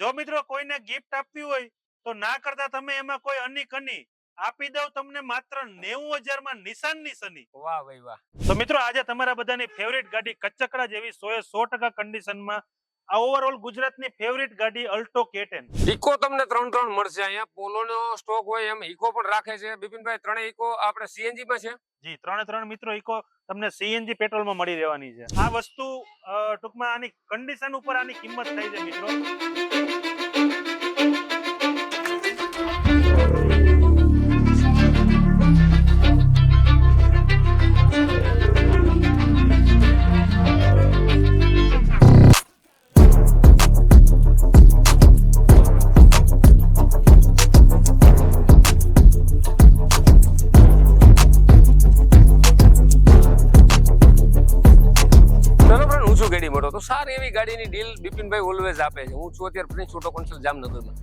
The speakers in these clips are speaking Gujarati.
જો મિત્રો કોઈને ગિફ્ટ આપવી હોય તો ના કરતા તમે એમાં કોઈ અની કની. આપી દઉં તમને માત્ર નેવું હજારમાં નિશાનની સની. વાહ ભાઈ વાહ. તો મિત્રો આજે તમારા બધાની ફેવરેટ ગાડી કચકડા જેવી સો એ સો ટકા કન્ડિશનમાં આ ઓવરઓલ ગુજરાતની ફેવરિટ ગાડી અલ્ટો કેટેન. ઇકો તમને ત્રણ ત્રણ મળશે અહીંયા. પોલોનો સ્ટોક હોય એમ ઇકો પણ રાખે છે. બિપિનભાઈ ત્રણે ઇકો આપણે સીએનજી માં છે? જી ત્રણે ત્રણ મિત્રો ઇકો તમને સીએનજી પેટ્રોલમાં મળી રહેવાની છે. આ વસ્તુ ટૂંકમાં આની કન્ડિશન ઉપર આની કિંમત થઈ છે મિત્રો. ડીલ ઓલવેઝ આપે છે. હું છું અત્યારે પ્રિન્સ ઓટો કોન્સલ જામનગરમાં.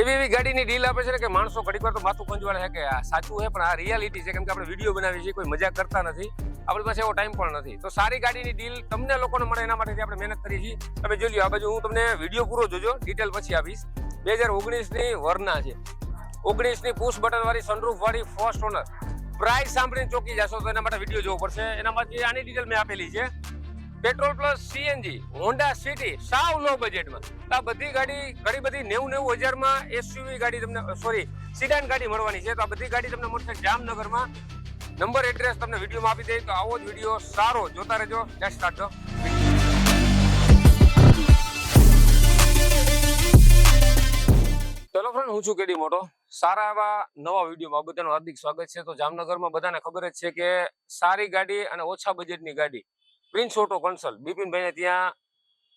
એવી એવી ગાડીની ડીલ આપે છે ને કે માણસો ઘડીક તો માથું પંજવાળે છે કે આ સાચું છે, પણ આ રિયાલિટી છે. કેમ કે આપણે વીડિયો બનાવીએ છીએ, કોઈ મજાક કરતા નથી. આપણી પાસે એવો ટાઈમ પણ નથી. તો સારી ગાડીની ડીલ તમને લોકોને મળે એના માટે આપણે મહેનત કરીએ છીએ. તમે જોઈ લો આ બાજુ હું તમને વીડિયો પૂરો જોજો ડિટેલ પછી આપીશ. બે હજાર ઓગણીસની વરના છે. ઓગણીસની પુશ બટન વાળી સનરૂફ વાળી ફર્સ્ટ ઓનર પ્રાઇસ સાંભળીને ચોકી જશો તો એના માટે વીડિયો જોવો પડશે. એનામાંથી આની ડિટેલ મેં આપેલી છે. Petrol plus CNG, Honda City, સાવ લો બજેટમાં. આ બધી ગાડી, ઘણી બધી નેવું નેવું હજારમાં એસયુવી ગાડી તમને સોરી સિડાન ગાડી મળવાની છે. તો આ બધી ગાડી તમને મળશે જામનગરમાં. નંબર એડ્રેસ તમને વિડીયોમાં આપી દે તો આવો જ વીડિયો સારો જોતા રહેજો. જય સ્ટાર્ટ ચલો ફ્રેન્ડ હું છું કેડી મોટો. સારા એવા નવા વિડીયોમાં બધાનું હાર્દિક સ્વાગત છે. તો જામનગરમાં બધાને ખબર જ છે કે સારી ગાડી અને ઓછા બજેટની ગાડી પ્રિન્સ ઓટો કન્સલ્ટ બિપિનભાઈને ત્યાં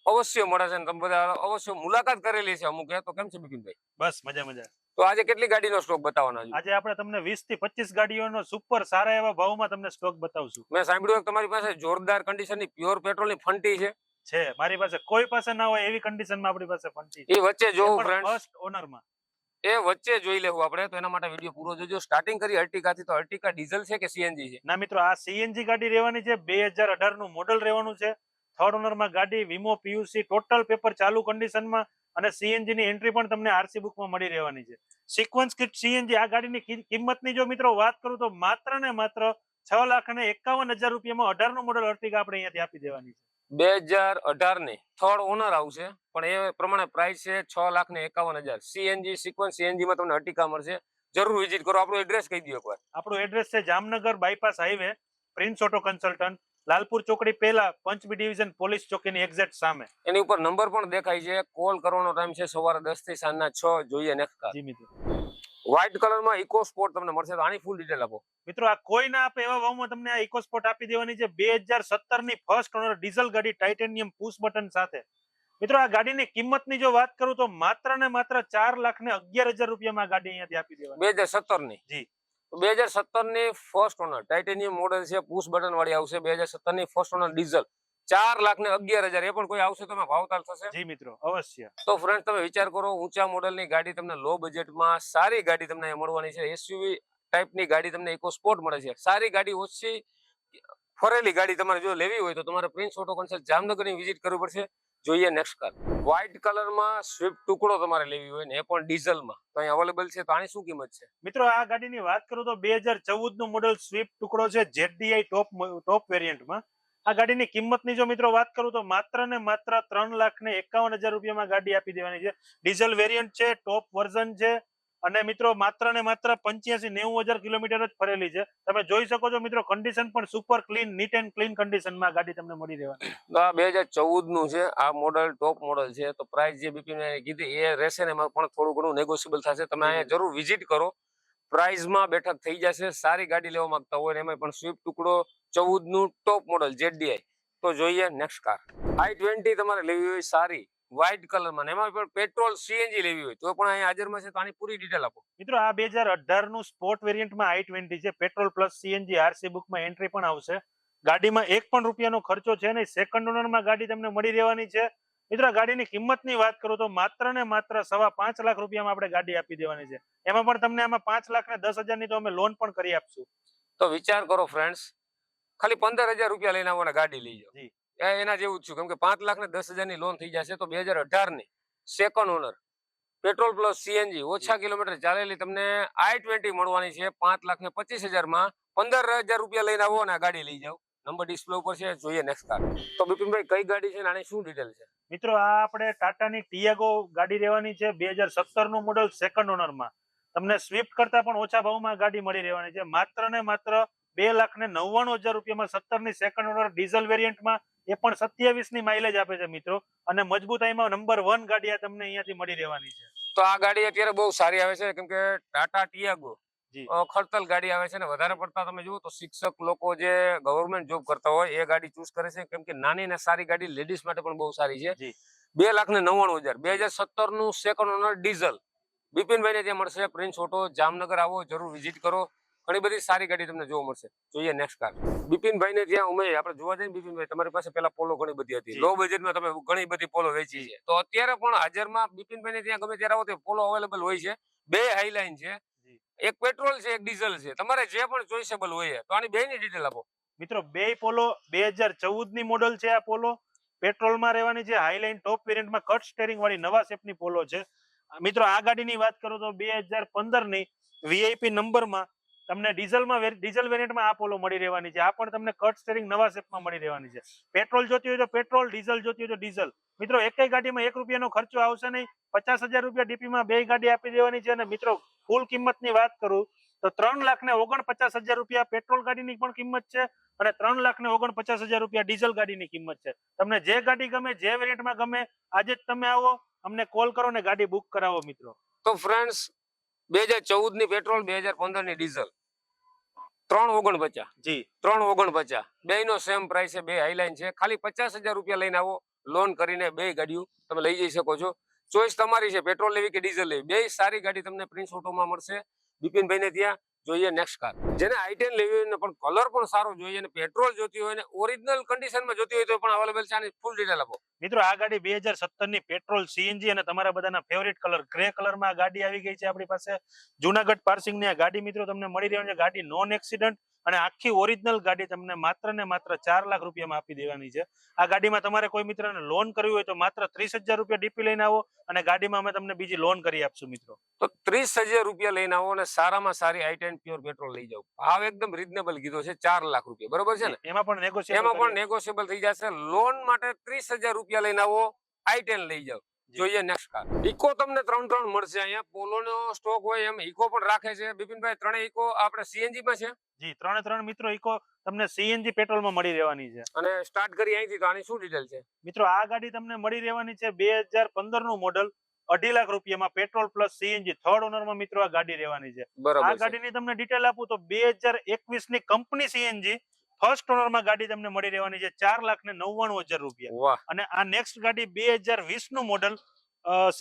અવશ્ય મળે છે તમે બધા અવશ્ય મુલાકાત કરેલી છે અમુક તો કેમ છે બિપિનભાઈ? બસ મજા મજા. તો આજે કેટલી ગાડીનો સ્ટોક બતાવવાનો છે? આજે આપણે તમને વીસથી પચીસ ગાડીઓનો સુપર સારા એવા ભાવમાં તમને સ્ટોક બતાવશું. મેં સાંભળ્યું કે તમારી પાસે જોરદાર કન્ડિશનની પ્યોર પેટ્રોલની ફંટી છે. છે મારી પાસે કોઈ પાસે ના હોય એવી કન્ડિશનમાં આપણી પાસે ફંટી છે. એ વચ્ચે જોઉં ફ્રેન્ડ ફર્સ્ટ ઓનરમાં એ વચ્ચે જોઈ લેવું આપણે, તો એના માટે વીડિયો પૂરો જોજો. સ્ટાર્ટિંગ કરી અર્ટિકા થી તો અર્ટિકા ડીઝલ છે કે સીએનજી છે? ના મિત્રો, આ સીએનજી ગાડી રહેવાની છે, બે નું મોડલ રહેવાનું છે. થર્ડ ઓનરમાં ગાડી વીમો પીયુસી ટોટલ પેપર ચાલુ કન્ડિશનમાં અને સીએનજી ની એન્ટ્રી પણ તમને આરસી બુકમાં મળી રહેવાની છે. સિક્વન્સ કિટ સીએનજી, આ ગાડીની કિંમતની જો મિત્રો વાત કરું તો માત્ર ને માત્ર છ લાખ અને એકાવન હજાર રૂપિયામાં અઢારનું મોડલ અર્ટિકા આપણે અહીંયાથી આપી દેવાની છે. બે હજાર અઢારની થર્ડ ઓનર આવશે. પણ એ પ્રમાણે પ્રાઇસ છે છ લાખ ને એકાવન હજાર. સીએનજી સિક્વન્સ સીએનજી માં તમને અર્ટિકા મળશે. જરૂર વિઝિટ કરો. આપણું એડ્રેસ કહી દો એકવાર. આપણું એડ્રેસ છે Jamnagar bypass highway Prince auto consultant Lalpur ચોકડી પહેલા પંચમી ડિવિઝન પોલીસ ચોકીની એક્ઝેક્ટ સામે. એની ઉપર નંબર પણ દેખાય છે. કોલ કરવાનો ટાઈમ છે સવારે દસથી સાંજના છ. જોઈએ નેક્સ્ટ જી મિત્રો. વ્હાઇટ કલરમાં ઇકો સ્પોર્ટ તમને મળશે. તો આની ફૂલ ડિટેલ આપો. મિત્રો આ કોઈ ના આપે એવા ભાવમાં તમને આ ઇકોસ્પોર્ટ આપી દેવાની છે. બે હજાર સત્તરની ફર્સ્ટ ઓનર ડીઝલ ગાડી ટાઇટેનિયમ પુશ બટન સાથે. મિત્રો આ ગાડીની કિંમતની જો વાત કરું તો માત્ર ને માત્ર ચાર લાખ ને અગિયાર હજાર રૂપિયામાં ગાડી અહીંયાથી આપી દેવાની. બે હજાર સત્તરની? જી. બે હજાર સત્તરની ફર્સ્ટ ઓનર ટાઇટેનિયમ મોડેલ છે પુશ બટન વાળી આવશે. બે હજાર સત્તરની ફર્સ્ટ ઓનર ડીઝલ ચાર લાખ ને અગિયાર હજાર એ પણ કોઈ આવશે તમે ભાવતાલ થશે? જી મિત્રો અવશ્ય. તો ફ્રેન્ડ તમે વિચાર કરો ઊંચા મોડેલની ગાડી તમને લો બજેટમાં સારી ગાડી તમને મળવાની છે. એસયુવી ટાઈપની ગાડી તમને ઇકો સ્પોર્ટ મળે છે. સારી ગાડી ઓછી ફરેલી ગાડી તમારે જો લેવી હોય તો તમારે પ્રિન્સ ઓટો કન્સલ્ટ જામનગરની વિઝિટ કરવી પડશે. જોઈએ નેક્સ્ટ કાર વ્હાઇટ કલરમાં સ્વિફ્ટ ટુકડો તમારે લેવી હોય ને એ પણ ડીઝલમાં તો અહીં અવેલેબલ છે તો આની શું કિંમત છે? મિત્રો આ ગાડીની વાત કરું તો બે હજાર ચૌદનું મોડલ સ્વિફ્ટ ટુકડો છે જેડીઆઈ ટોપ ટોપ વેરિયન્ટમાં આ ગાડીની કિંમતની જો મિત્રો વાત કરું તો માત્ર ને માત્ર ત્રણ લાખ ને એકાવન હજાર રૂપિયામાં ગાડી આપી દેવાની છે. ડીઝલ વેરિયન્ટ છે ટોપ વર્ઝન છે અને મિત્રો માત્ર ને માત્ર પંચ્યાસી નેવું હજાર કિલોમીટર જ ફરેલી છે. તમે જોઈ શકો છો મિત્રો કન્ડિશન પણ super clean neat and clean કન્ડિશનમાં ગાડી તમને મળી રહેવાની. તો આ બે હજાર ચૌદનું છે આ મોડલ ટોપ મોડલ છે. તો પ્રાઇસ જે બીપી કીધી એ રહેશે ને એમાં પણ થોડું ઘણું નેગોશિયેબલ થશે. તમે અહીંયા જરૂર વિઝિટ કરો. પ્રાઇઝમાં બેઠક થઈ જશે સારી ગાડી લેવા માંગતા હોય એમાં પણ સ્વિફ્ટ ટુકડો ચૌદનું ટોપ મોડલ જેડીઆઈ તો જોઈએ નેક્સ્ટ કાર આઈ ટ્વેન્ટી તમારે લેવી હોય સારી વ્હાઇટ કલરમાં એમાં પણ પેટ્રોલ સીએનજી લેવી હોય તો પણ અહીંયા હાજરમાં છે તો આની પૂરી ડિટેલ આપો. મિત્રો આ બે હજાર અઢારનું સ્પોર્ટ વેરિયન્ટમાં આઈ ટ્વેન્ટી છે પેટ્રોલ પ્લસ સીએનજી આરસી બુકમાં એન્ટ્રી પણ આવશે. ગાડીમાં એક પણ રૂપિયાનો ખર્ચો છે નહીં સેકન્ડ ઓનરમાં ગાડી તમને મળી રહેવાની છે. મિત્રો ગાડીની કિંમતની વાત કરું તો માત્ર ને માત્ર સવા પાંચ લાખ રૂપિયામાં આપણે ગાડી આપી દેવાની છે. એમાં પણ તમને આમાં પાંચ લાખ ને દસ હજારની તો અમે લોન પણ કરી આપશું. તો વિચાર કરો ફ્રેન્ડ્સ ખાલી પંદર હજાર રૂપિયા લઈને આવવાના ગાડી લઈ જાઓ. એના જેવું જ છું. કેમ કે પાંચ લાખ ને દસ હજારની લોન થઈ જશે તો બે હજાર અઢારની second owner petrol plus CNG ઓછા કિલોમીટર ચાલેલી તમને આઈ ટ્વેન્ટી મળવાની છે. પાંચ લાખ ને પચીસ હજારમાં પંદર હજાર રૂપિયા લઈને આવો અને આ ગાડી લઈ જાઓ. નંબર ડિસ્પ્લે ઉપર છે. જોઈએ નેક્સ્ટ કાર તો બિપિનભાઈ કઈ ગાડી છે અને આની શું ડિટેલ છે? મિત્રો આ આપણે ટાટાની ટિયાગો ગાડી રહેવાની છે. બે હજાર સત્તરનું મોડલ સેકન્ડ ઓનરમાં તમને સ્વિફ્ટ કરતા પણ ઓછા ભાવમાં ગાડી મળી રહેવાની છે. માત્ર ને માત્ર બે લાખ ને નવ્વાણું હજાર રૂપિયામાં સત્તરની સેકન્ડ ઓનર ડીઝલ વેરિયન્ટમાં એ પણ સત્યાવીસની માઇલેજ આપે છે મિત્રો. અને મજબૂતાઈમાં નંબર વન ગાડી આ તમને અહીંયાથી મળી રહેવાની છે. તો આ ગાડી અત્યારે બહુ સારી આવે છે. કેમ કે ટાટા ટિયાગો. ખડતલ ગાડી આવે છે ને. વધારે પડતા તમે જુઓ તો શિક્ષક લોકો જે ગવર્મેન્ટ જોબ કરતા હોય એ ગાડી ચૂઝ કરે છે. કેમ કે નાની ને સારી ગાડી લેડીઝ માટે પણ બહુ સારી છે. જી. બે લાખ ને નવ્વાણું હજાર. બે હજાર સત્તરનું સેકન્ડ ઓનર ડીઝલ બિપિનભાઈ ને ત્યાં મળશે. પ્રિન્સ ઓટો જામનગર આવો જરૂર વિઝિટ કરો. ઘણી બધી સારી ગાડી તમને જોવા મળશે. જોઈએ નેક્સ્ટ કાર બિપિનભાઈ ને ત્યાં ઉમેય આપણે જોવા જઈએ બિપિનભાઈ તમારી પાસે પેલા પોલો ઘણી બધી હતી. લો બજેટમાં તમે ઘણી બધી પોલો વેચી છે. તો અત્યારે પણ હાજરમાં બિપિનભાઈ ને ત્યાં ગમે ત્યારે આવો તો પોલો અવેલેબલ હોય છે. બે હાઈલાઈન છે. એક પેટ્રોલ છે એક ડીઝલ છે. તમારે જે પણ ચોઈસેબલ હોય તો આની બે ની ડિટેલ આપો. મિત્રો બે પોલો બે હજાર ચૌદની મોડલ છે આ પોલો પેટ્રોલમાં રહેવાની છે હાઈલાઇન ટોપ વેરિયન્ટમાં કટ સ્ટેરિંગ વાળી નવા શેપની પોલો છે. મિત્રો આ ગાડીની વાત કરું તો બે હજાર પંદરની વીઆઈપી નંબરમાં તમને ડીઝલમાં ડીઝલ વેરિયન્ટમાં આ પોલો મળી રહેવાની છે. આ પણ તમને કટ સ્ટેરિંગ નવા શેપમાં મળી રહેવાની છે. પેટ્રોલ જોતી હોય તો પેટ્રોલ, ડીઝલ જોતી હોય તો ડીઝલ. મિત્રો એક ગાડીમાં એક રૂપિયાનો ખર્ચો આવશે નહીં. પચાસ હજાર રૂપિયા ડીપીમાં બે ગાડી આપી દેવાની છે. અને મિત્રો, ફૂલ કિંમતની વાત કરું, તો ત્રણ લાખ ને ઓગણપચાસ હજાર રૂપિયા પેટ્રોલ ગાડીની પણ કિંમત છે અને ત્રણ લાખ ને ઓગણપચાસ હજાર રૂપિયા ડીઝલ ગાડીની કિંમત છે. તમને જે ગાડી ગમે, જે વેરિયન્ટમાં ગમે, આજે જ તમે આવો, અમને કોલ કરો ને ગાડી બુક કરાવો મિત્રો. તો ફ્રેન્ડ્સ, બે હજાર ચૌદની પેટ્રોલ, બે હજાર પંદરની ડીઝલ. ત્રણ ઓગણપચાસ. જી. ત્રણ ઓગણપચાસ. બે નો સેમ પ્રાઇસ છે બે હાઈલાઈન છે. ખાલી પચાસ હજાર રૂપિયા લઈને આવો. લોન કરીને બે ગાડીઓ તમે લઈ જઈ શકો છો. ચોઈસ તમારી છે પેટ્રોલ લેવી કે ડીઝલ લેવી. બે સારી ગાડી તમને પ્રિન્સ ઓટોમાં મળશે. બિપિનભાઈ ને ત્યાં જોઈએ નેક્સ્ટ કાર જેને આઈટેન લેવી હોય પણ કલર પણ સારો જોઈએ અને પેટ્રોલ જોતી હોય ને ઓરિજિનલ કન્ડિશનમાં જોતી હોય તો પણ અવેલેબલ છે આની ફૂલ ડિટેલ આપો. મિત્રો, આ ગાડી બે હજારની પેટ્રોલ સીએનજી અને તમારા બધાના ફેવરેટ કલર ગ્રે કલરમાં આ ગાડી આવી ગઈ છે આપણી પાસે. જુનાગઢ પાર્સિંગની આ ગાડી મિત્રો તમને મળી રહ્યો છે. ગાડી નોન એક્સિડન્ટ અને આખી ઓરિજિનલ ગાડી તમને માત્ર ને માત્ર ચાર લાખ રૂપિયામાં આપી દેવાની છે. આ ગાડીમાં તમારે કોઈ મિત્રને લોન કરવી હોય તો માત્ર ત્રીસ હજાર રૂપિયા ડીપી લઈને આવો અને ગાડીમાં અમે તમને બીજી લોન કરી આપશું મિત્રો. તો ત્રીસ હજાર રૂપિયા લઈને આવો અને સારામાં સારી આઈટેન પ્યોર પેટ્રોલ લઈ જાઓ. ભાવ એકદમ રિઝનેબલ કીધો છે ચાર લાખ રૂપિયા. બરોબર છે ને? એમાં પણ નેગોશિયેટ એમાં પણ નેગોશિયેબલ થઈ જશે. લોન માટે ત્રીસ હજાર રૂપિયા લઈને આવો આઈ ટેન લઈ જાઓ. જોઈએ નેક્સ્ટ કાર ઇકો તમને ત્રણ ત્રણ મળશે અહીંયા. પોલો સ્ટોક હોય એમ ઇકો પણ રાખે છે. બિપિનભાઈ ત્રણેય ઇકો આપણે સીએનજી માં છે? જી ત્રણે ત્રણ મિત્રો ઇકો તમને સીએનજી પેટ્રોલમાં મળી રહેવાની છે. અને સ્ટાર્ટ કરી અહીંથી તો આની શું ડિટેલ છે? મિત્રો આ ગાડી તમને મળી રહેવાની છે બે હજાર પંદરનું મોડલ અઢી લાખ રૂપિયામાં પેટ્રોલ પ્લસ સીએનજી થર્ડ ઓનરમાં મિત્રો આ ગાડી રહેવાની છે. આ ગાડીની તમને ડિટેલ આપું તો બે હજાર એકવીસની કંપની સીએનજી ફર્સ્ટ ઓનરમાં ગાડી તમને મળી રહેવાની છે ચાર લાખ ને નવ્વાણું હજાર રૂપિયા. અને આ નેક્સ્ટ ગાડી બે હજાર વીસનું મોડલ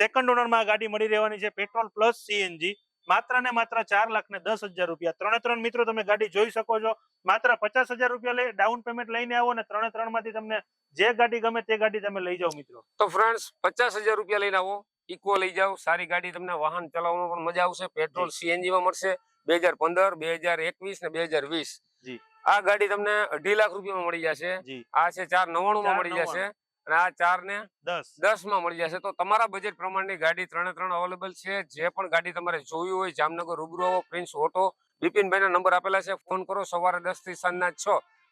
સેકન્ડ ઓનરમાં આ ગાડી મળી રહેવાની છે પેટ્રોલ પ્લસ સીએનજી માત્ર ને માત્ર ચાર લાખ ને દસ હજાર રૂપિયા. ત્રણે ત્રણ મિત્રો તમે ગાડી જોઈ શકો છો. માત્ર પચાસ હજાર રૂપિયા લઈ ડાઉન પેમેન્ટ લઈને આવો ને ત્રણે ત્રણમાંથી તમને જે ગાડી ગમે તે ગાડી તમે લઈ જાઓ મિત્રો. તો ફ્રેન્ડ્સ પચાસ હજાર રૂપિયા લઈને આવો. ઇકો લઈ જાઓ. સારી ગાડી તમને વાહન ચલાવવામાં પણ મજા આવશે. પેટ્રોલ સીએનજી માં મળશે. બે હજાર પંદર બે હજાર એકવીસ ને બે હજાર વીસ. જી. આ ગાડી તમને અઢી લાખ રૂપિયામાં મળી જશે. આ છે ચાર નવ્વાણું માં મળી જશે અને આ ચાર ને દસ. માં મળી જશે. તો તમારા બજેટ પ્રમાણની ગાડી ત્રણે ત્રણ અવેલેબલ છે. જે પણ ગાડી તમારે જોવી હોય જામનગર રૂબરૂ પ્રિન્સ ઓટો બિપિનભાઈ નંબર આપેલા છે. ફોન કરો સવારે દસથી સાંજના છ.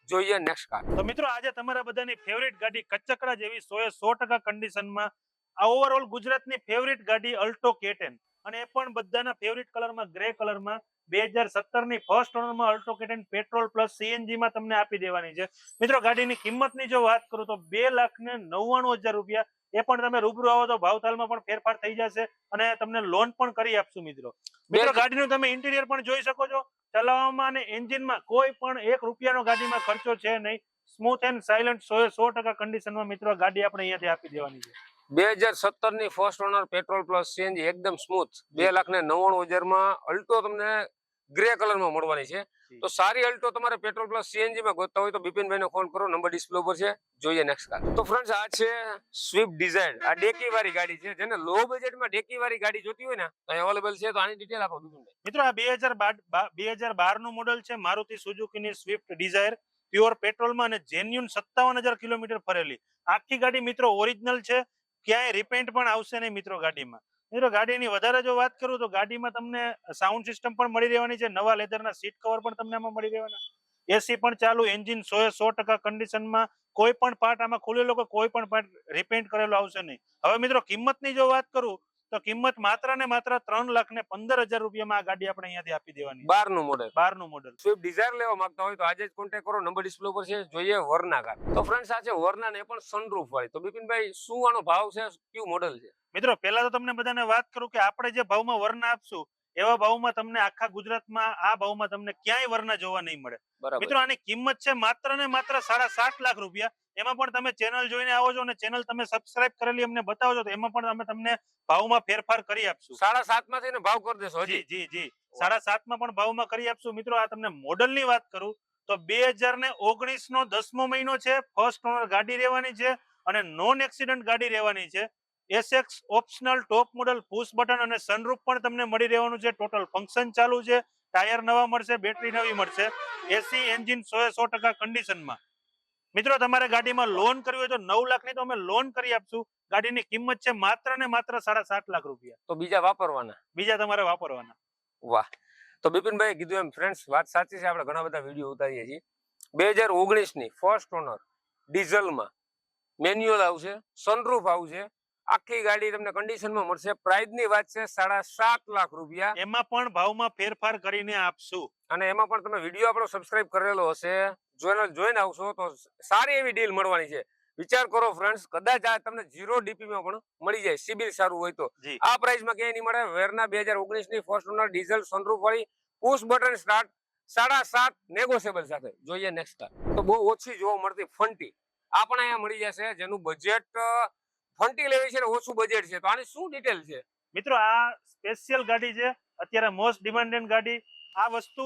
જોઈએ નેક્સ્ટ કાર તો મિત્રો આજે તમારા બધાની ફેવરેટ ગાડી કચકડા જેવી સો એ સો ટકા કન્ડિશનમાં આ ઓવરઓલ ગુજરાતની ફેવરેટ ગાડી અલ્ટો કેટેન. અને એ પણ બધાના ફેવરિટ કલરમાં ગ્રે કલરમાં બે હજાર સત્તરની first ઓનરમાં Alto K ten petrol plus CNG માં તમને આપી દેવાની છે. મિત્રો ગાડીની કિંમતની જો વાત કરું તો બે લાખ ને નવ્વાણું હજાર રૂપિયા. એ પણ તમે રૂબરૂ આવો તો ભાવતાલમાં પણ ફેરફાર થઈ જશે અને તમને લોન પણ કરી આપશું મિત્રો. મિત્રો ગાડીનું તમે ઇન્ટિરિયર પણ જોઈ શકો છો. ચલાવવામાં અને એન્જિનમાં કોઈ પણ એક રૂપિયાનો ગાડીમાં ખર્ચો છે નહીં. સ્મૂથ એન્ડ સાયલન્ટ સો સો ટકા કન્ડિશનમાં મિત્રો ગાડી આપણે અહીંયાથી આપી દેવાની છે. બે હજાર સત્તરની first owner petrol plus CNG એકદમ સ્મૂથ બે લાખ ને નવ્વાણું હજારમાં અલ્ટો તમને ગ્રે કલરમાં મળવાની છે. તો સારી અલ્ટો તમારે પેટ્રોલ પ્લસ સીએનજીમાં ગોતતા હોય તો બિપિનભાઈને ફોન કરો નંબર ડિસ્પ્લે ઉપર છે. જોઈએ નેક્સ્ટ કાર તો ફ્રેન્ડ્સ આ છે સ્વિફ્ટ ડિઝાયર આ ડેકી વાળી ગાડી છે. જેને લો બજેટમાં ડેકી વાળી ગાડી જોતી હોય ને તો અવેલેબલ છે. તો આની ડિટેલ આપો મિત્રો આ બે હજાર બે હજાર બારનું મોડલ છે મારુતિ સુઝુકીની સ્વિફ્ટ ડિઝાયર પ્યોર પેટ્રોલમાં અને જેન્યુન સત્તાવન હજાર કિલોમીટર ફરેલી. આખી ગાડી મિત્રો ઓરિજિનલ છે. ક્યાંય રિપેન્ટ પણ આવશે નહીં મિત્રો ગાડીમાં. મિત્રો ગાડીની વધારે જો વાત કરું તો ગાડીમાં તમને સાઉન્ડ સિસ્ટમ પણ મળી રહેવાની છે, નવા લેધરના સીટ કવર પણ તમને આમાં મળી રહેવાના. એસી પણ ચાલુ એન્જિન સો એ સો ટકા કન્ડિશનમાં કોઈ પણ પાર્ટ આમાં ખુલેલો કે કોઈ પણ પાર્ટ રિપેન્ટ કરેલો આવશે નહીં. હવે મિત્રો કિંમતની જો વાત કરું તો કિંમત માત્ર ને માત્ર ત્રણ લાખ ને પંદર હજાર રૂપિયામાં આ ગાડી આપણે અહીંયાથી આપી દેવાની. બારનું મોડલ બારનું મોડલ સ્વિફ્ટ ડિઝાયર લેવા માંગતા હોય તો આજે જ કોન્ટેક્ટ કરો. નંબર ડિસ્પ્લે ઉપર છે જોઈએ વરના કાર તો ફ્રેન્ડ્સ આ છે વરના ને પણ સનરૂફ વાળી. તો બિપિનભાઈ શું આનો ભાવ છે? કયું મોડેલ છે? મિત્રો પહેલા તો તમને બધાને વાત કરું કે આપણે જે ભાવમાં વરના આપશું એવા ભાવમાં તમને આખા ગુજરાતમાં આ ભાવમાં તમને ક્યાંય વરના જોવા નહીં મળે. મિત્રો આની કિંમત છે માત્ર ને માત્ર સાડા સાત લાખ રૂપિયા. એમાં પણ તમે ચેનલ જોઈને આવો છો અને ચેનલ તમે સબસ્ક્રાઇબ કરેલી અમને બતાવો છો તો એમાં પણ અમે તમને ભાવમાં ફેરફાર કરી આપશું. સાડા સાતમાંથી ને ભાવ કરી દેશો જી જી જી. સાડા સાતમાં પણ ભાવમાં કરી આપશું. મિત્રો આ તમને મોડલની વાત કરું તો બે હજાર ને ઓગણીસ નો દસમો મહિનો છે ફર્સ્ટ ઓનર ગાડી રહેવાની છે અને નોન એક્સિડન્ટ ગાડી રહેવાની છે. SX optional top model push button અને સનરૂફ પણ તમને મળી રહેવાનું છે. ટોટલ ફંક્શન ચાલુ છે. ટાયર નવા મળશે બેટરી નવી મળશે. એસી એન્જિન સો એ સો ટકા કન્ડિશનમાં મિત્રો તમારે ગાડીમાં લોન કરવી હોય તો નવ લાખની તો અમે લોન કરી આપશું. ગાડીની કિંમત છે માત્ર ને માત્ર સાડા સાત લાખ રૂપિયા. તો બીજા વાપરવાના? બીજા તમારે વાપરવાના. વાહ. તો બિપિનભાઈ કીધું એમ ફ્રેન્ડ્સ વાત સાચી છે આપણે ઘણા બધા વીડિયો ઉતારીએ છીએ. બે હજાર ઓગણીસની ફર્સ્ટ ઓનર ડીઝલમાં મેન્યુઅલ આવશે સનરૂફ આવશે આખી ગાડી તમને કન્ડિશનમાં મળશે. પ્રાઇઝની વાત છે સાડા સાત લાખ રૂપિયા. એમાં પણ ભાવમાં ફેરફાર કરીને આપશું. અને એમાં પણ તમે વીડિયો આપણો સબસ્ક્રાઇબ કરેલો હશે. જોઈને જોઈને આવશો તો સારી એવી ડીલ મળવાની છે. વિચાર કરો ફ્રેન્ડ્સ કદાચ આ તમને ઝીરો ડીપીમાં પણ મળી જાય સિબિલ સારું હોય તો. આ પ્રાઇસમાં ક્યાંય નહીં મળે. વેરના બે હજાર ઓગણીસની ફર્સ્ટ ઓનર ડીઝલ સનરૂફ વાળી પુશ બટન સ્ટાર્ટ સાડા સાત નેગોશિયેબલ સાથે. જોઈએ નેક્સ્ટ કાર તો બહુ ઓછી જોવા મળતી ફંટી આ પણ અહીંયા મળી જશે જેનું બજેટ ફંટી લેવી છે ઓછું બજેટ છે. તો આની શું ડિટેલ છે? મિત્રો, આ સ્પેશિયલ ગાડી છે. અત્યારે મોસ્ટ ડિમાન્ડેડ ગાડી. આ વસ્તુ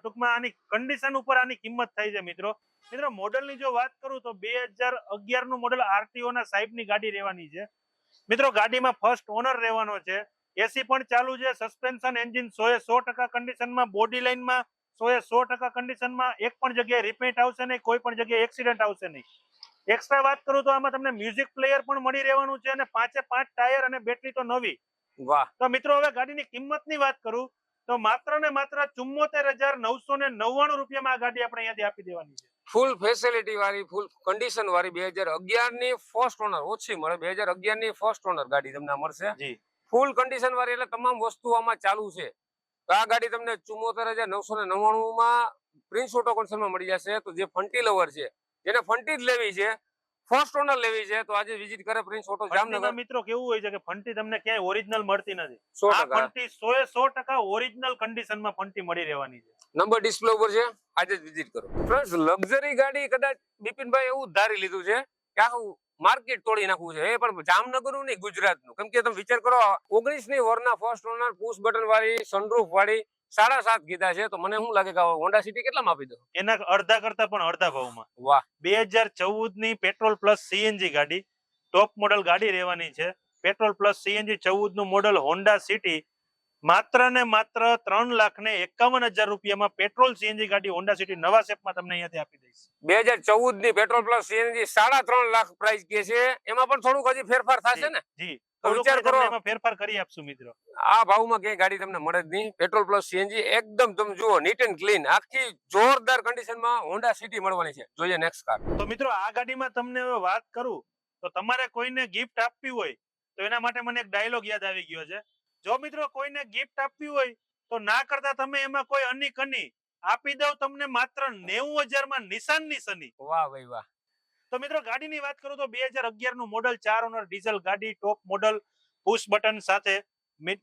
ટૂંકમાં આની કન્ડિશન ઉપર આની કિંમત થઈ છે, મિત્રો. મિત્રો મોડલની જો વાત કરું તો બે હજાર અગિયારનું મોડલ આરટીઓ ના સાહેબની ગાડી રહેવાની છે. મિત્રો, ગાડીમાં ફર્સ્ટ ઓનર રહેવાનો છે. એસી પણ ચાલુ છે. સસ્પેન્શન એન્જિન સો એ સો ટકા કન્ડિશનમાં બોડી લાઇનમાં સો એ સો ટકા કન્ડિશનમાં એક પણ જગ્યાએ રિપેન્ટ આવશે નહીં, કોઈ પણ જગ્યાએ એક્સિડન્ટ આવશે નહીં. એક્સ્ટ્રા વાત કરું તો આમાં તમને મ્યુઝિક પ્લેયર પણ મળી રહેવાનું છે અને પાંચે પાંચ ટાયર અને બેટરી તો નવી. વાહ. તો મિત્રો હવે ગાડીની કિંમતની વાત કરું તો માત્ર ને માત્ર ચુમ્મોતેર હજાર નવસો ને નવ્વાણું રૂપિયામાં આ ગાડી આપણે અહીંયાથી આપી દેવાની છે. ફૂલ ફેસિલિટી વાળી ફૂલ કન્ડિશન વાળી બે હજાર અગિયારની ફર્સ્ટ ઓનર ઓછી મળે બે હજાર અગિયારની ફર્સ્ટ ઓનર ગાડી તમને મળશે. ફૂલ કન્ડિશન વાળી એટલે તમામ વસ્તુ આમાં ચાલુ છે. તો આ ગાડી તમને ચુમ્મોતેર હજાર નવસો ને નવ્વાણું માં પ્રિન્સ ઓટો માં મળી જશે. તો જે ફંટી લવર છે જેને ફંટી જ લેવી છે ફર્સ્ટ ઓનર લેવી છે તો આજે વિઝિટ કરે પ્રિન્સ ઓટો જામનગર. મિત્રો કેવું હોય છે કે ફંટી તમને ક્યાંય ઓરિજિનલ મળતી નથી. આ ફંટી 100 100% ઓરિજિનલ કન્ડિશનમાં ફંટી મળી રહેવાની છે. નંબર ડિસ્પ્લે ઉપર છે આજે જ વિઝિટ કરો. ફ્રેન્ડ્સ લક્ઝરી ગાડી કદાચ બિપિનભાઈ એવું ધારી લીધું છે કે આખું માર્કેટ તોડી નાખવું છે. એ પણ જામનગરનું નહીં ગુજરાતનું કેમ કે તમે વિચાર કરો ઓગણીસની Verna first owner push button વાળી સનરૂફ વાળી સાડા સાત કીધા છે તો મને શું લાગે કે હોન્ડા સિટી કેટલામાં આપી દો? એના અડધા કરતા પણ અડધા ભાવમાં. વાહ. બે હજાર ચૌદની પેટ્રોલ પ્લસ સીએનજી ગાડી ટોપ મોડલ ગાડી રહેવાની છે. પેટ્રોલ પ્લસ સીએનજી ચૌદનું મોડલ હોન્ડા સિટી માત્ર ને માત્ર ત્રણ લાખ ને એકાવન હજાર રૂપિયામાં પેટ્રોલ સીએનજી ગાડી હોન્ડા સિટી નવા શેપમાં તમને અહીંયાથી આપી દઈશ. બે હજાર ચૌદની પેટ્રોલ પ્લસ સીએનજી સાડા ત્રણ લાખ પ્રાઇસ કે છે. એમાં પણ થોડુંક હજી ફેરફાર થશે ને? જી. વિચાર કરો. ફેરફાર કરી આપશું મિત્રો. આ ભાવમાં ક્યાંય ગાડી તમને મળે જ નહીં. પેટ્રોલ પ્લસ સીએનજી એકદમ તમે જુઓ નીટ એન્ડ ક્લીન આખી જોરદાર કન્ડિશનમાં હોન્ડા સિટી મળવાની છે. જોઈએ નેક્સ્ટ કાર તો મિત્રો આ ગાડીમાં તમને હવે વાત કરું તો તમારે કોઈને ગિફ્ટ આપવી હોય તો એના માટે મને એક ડાયલોગ યાદ આવી ગયો છે. જો મિત્રો કોઈને ગિફ્ટ આપવી હોય તો ના કરતા તમે એમાં કોઈ અની કની આપી દઉં તમને માત્ર નેવું હજારમાં નિશાન નિશાનની સની. વાહ ભાઈ વાહ. તો મિત્રો ગાડીની વાત કરું તો બે હજાર અગિયારનું મોડલ ચાર ઓનર ડીઝલ ગાડી ટોપ મોડલ પુશ બટન સાથે.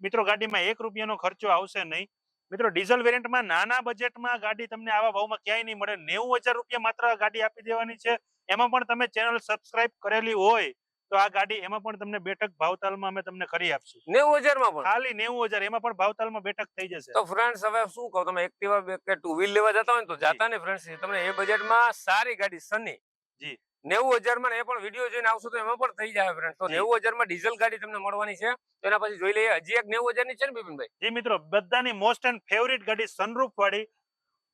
મિત્રો ગાડીમાં એક રૂપિયાનો ખર્ચો આવશે નહીં. મિત્રો ડીઝલ વેરિયન્ટમાં નાના બજેટમાં ગાડી તમને આવા ભાવમાં ક્યાંય નહીં મળે. નેવું હજાર રૂપિયા માત્ર ગાડી આપી દેવાની છે. એમાં પણ તમે ચેનલ સબસ્ક્રાઇબ કરેલી હોય તો આ ગાડી એમાં પણ તમને બેઠક ભાવતાલમાં અમે તમને કરી આપશું. નેવું હજારમાં પણ? ખાલી નેવું હજાર એમાં પણ ભાવતાલમાં બેઠક થઈ જશે. તો ફ્રેન્ડ હવે શું કહો? તમે એક્ટિવા કે ટુ વ્હીલ લેવા જતા હોય તો જાતા ને ફ્રેન્ડ તમને એ બજેટમાં સારી ગાડી સની જી. નેવું હજારમાં એ પણ વીડિયો જોઈને આવશો તો એમાં પણ થઈ જાય ફ્રેન્ડ તો નેવું હજારમાં ડીઝલ ગાડી તમને મળવાની છે. એના પછી જોઈ લઈએ હજી એક નેવું હજારની છે ને બિપિનભાઈ? જી મિત્રો બધાની મોસ્ટ એન્ડ ફેવરિટ ગાડી સનરૂફ વાળી.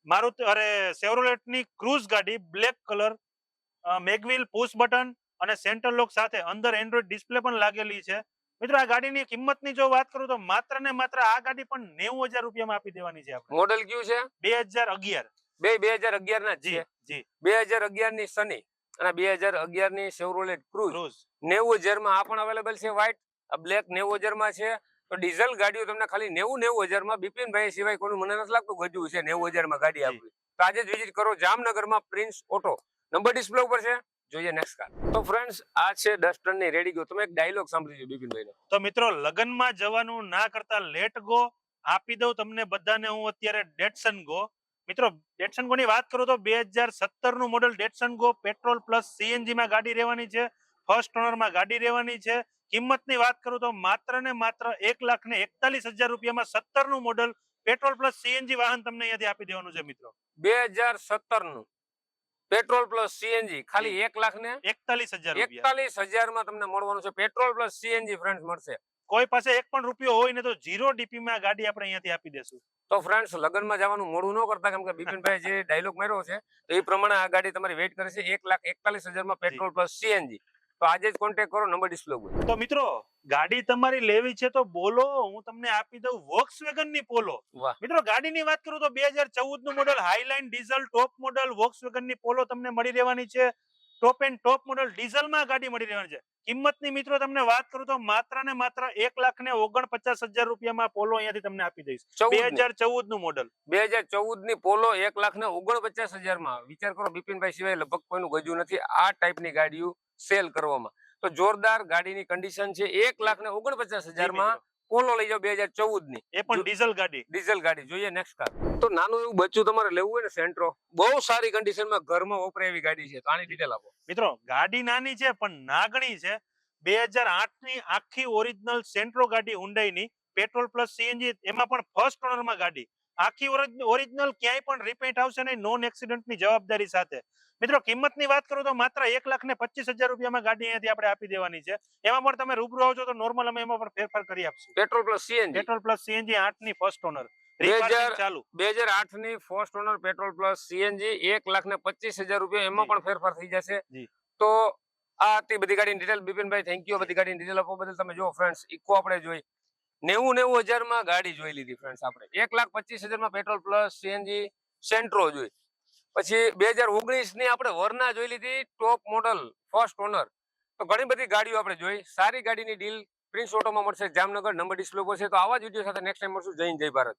મારુતિ અરે સેવરોલેટની ક્રુઝ ગાડી black colour mag wheel push button અને સેન્ટર લોક સાથે અંદર એન્ડ્રોઈડ ડિસ્પ્લે પણ લાગેલી છે. મિત્રો આ ગાડીની કિંમતની જો વાત કરું તો માત્ર ને માત્ર આ ગાડી પણ નેવું હજાર રૂપિયામાં આપી દેવાની છે મોડેલ કયું છે? બે હજાર અગિયાર. બે બે હજાર અગિયાર ના જી જી. બે હજાર અગિયારની સની અને બે હજાર અગિયારની સેવરોલેટ ક્રુઝ નેવું હજારમાં આ પણ અવેલેબલ છે વ્હાઈટ બ્લેક નેવું હજારમાં છે. તો ડીઝલ ગાડીઓ તમને ખાલી નેવું નેવું હજારમાં બિપિનભાઈ સિવાય કોઈનું મને નથી લાગતું ગજુ છે નેવું હજારમાં ગાડી. આપવી. તો આજે જ વિઝિટ કરો જામનગરમાં પ્રિન્સ ઓટો નંબર ડિસ્પ્લે ઉપર છે. જોઈએ નેક્સ્ટ કાર તો ફ્રેન્ડ્સ આ છે ડસ્ટરની રેડી ગયો તમે એક ડાયલોગ સાંભળી બિપિનભાઈ નો તો મિત્રો લગ્નમાં જવાનું ના કરતા લેટ ગો આપી દઉં તમને બધાને. હું અત્યારે ડેટસન ગો મિત્રો ડેટસન ગોની વાત કરું તો બે હજાર સત્તરનું model Datsun Go petrol plus CNG માં ગાડી રહેવાની છે. ફર્સ્ટ ઓનરમાં ગાડી રહેવાની છે. કિંમતની વાત કરું તો માત્ર ને માત્ર એક લાખ ને એકતાલીસ હજાર રૂપિયામાં સત્તરનું મોડલ પેટ્રોલ પ્લસ સીએનજી વાહન તમને અહીંયાથી આપી દેવાનું છે મિત્રો. બે હજાર સત્તરનું પેટ્રોલ પ્લસ સીએનજી ખાલી એક લાખ ને એકતાલીસ હજાર એકતાલીસ હજારમાં તમને મળવાનું છે. પેટ્રોલ પ્લસ સીએનજી ફ્રેન્ડ મળશે. કોઈ પાસે એક પણ રૂપિયો હોય ને તો જીરો ડીપી માં ગાડી આપણે અહીંયાથી આપી દેશું. તો ફ્રેન્ડ્સ લગ્નમાં જવાનું મોડું ન કરતા કેમ કે બિપિનભાઈ જે ડાયલોગ માર્યો છે તો એ પ્રમાણે આ ગાડી તમારી વેઇટ કરે છે એક લાખ એકતાલીસ હજારમાં પેટ્રોલ પ્લસ સીએનજી તો આજે જ કોન્ટેક્ટ કરો નંબર ડિસ્પ્લે ઉપર. તો મિત્રો ગાડી તમારી લેવી છે તો બોલો હું તમને આપી દઉં વોક્સવેગનની પોલો. મિત્રો ગાડીની વાત કરું તો બે હજાર ચૌદનું model highline diesel top model વોક્સવેગનની Polo તમને મળી રહેવાની છે. ટોપ એન્ડ ટોપ મોડલ ડીઝલમાં ગાડી મળી રહેવાની છે. કિંમતની મિત્રો તમને વાત કરું તો માત્ર ને માત્ર એક લાખ ને ઓગણપચાસ હજાર રૂપિયામાં પોલો અહીંયાથી તમને આપી દઈશ. બે હજાર ચૌદનું મોડલ બે હજાર ચૌદની પોલો એક લાખ ને ઓગણપચાસ હજારમાં વિચાર કરો બિપિનભાઈ સિવાય લગભગ કોઈનું ગજુ નથી. આ ટાઈપની ગાડીઓ સેલ કરવામાં. તો જોરદાર ગાડીની કન્ડિશન છે એક લાખ ને ઓગણપચાસ હજાર પોલો લઈ જાઓ બે હજાર ચૌદની એ પણ ડીઝલ ગાડી. ડીઝલ ગાડી. જોઈએ નેક્સ્ટ કાર તો નાનું એવું બચ્ચું તમારે લેવું હોય ને સેન્ટ્રો બહુ સારી કન્ડિશનમાં ઘરમાં વપરાય એવી ગાડી છે. તો આની ડિટેલ આપો. મિત્રો ગાડી નાની છે પણ નાગણી છે. બે હજાર આઠની આખી ઓરિજિનલ સેન્ટ્રો ગાડી Hyundai ની પેટ્રોલ પ્લસ સીએનજી એમાં પણ ફર્સ્ટ ઓનરમાં ગાડી. આખી ઓરિજિનલ ક્યાંય પણ રિપેન્ટ આવશે નહીં નોન એક્સિડન્ટની જવાબદારી સાથે. મિત્રો કિંમતની વાત કરું તો માત્ર એક લાખ ને પચીસ હજાર રૂપિયામાં ગાડી અહીંયાથી આપણે આપી દેવાની છે. એમાં પણ તમે રૂબરૂ આવજો તો નોર્મલ અમે એમાં પણ ફેરફાર કરી આપશું. Petrol plus CNG petrol plus CNG આઠની ફર્સ્ટ ઓનર બે હજાર આઠની first owner petrol plus CNG એક લાખ ને પચીસ હજાર રૂપિયા એમાં પણ ફેરફાર થઈ જશે. તો આ હતી બધી ગાડી ડિટેલ બિપિનભાઈ થેન્ક યુ બધી ગાડી ડિટેલ આપવા બદલ તમે જો ફ્રેન્ડ્સ ઇકો આપણે જોઈ. નેવું નેવું હજારમાં ગાડી જોઈ લીધી ફ્રેન્ડ્સ આપણે. એક લાખ પચીસ હજારમાં પેટ્રોલ પ્લસ સીએનજી સેન્ટ્રો જોઈ. પછી બે હજાર ઓગણીસની આપણે વરના જોઈ લીધી, ટોપ મોડલ, ફર્સ્ટ ઓનર. તો ઘણી બધી ગાડીઓ આપણે જોઈ. સારી ગાડીની ડીલ, પ્રિન્સ ઓટોમાં મળશે, જામનગર, નંબર ડિસ્પ્લે છે. તો આવા જ વીડિયો સાથે નેક્સ્ટ ટાઈમ મળશું. જય જય ભારત.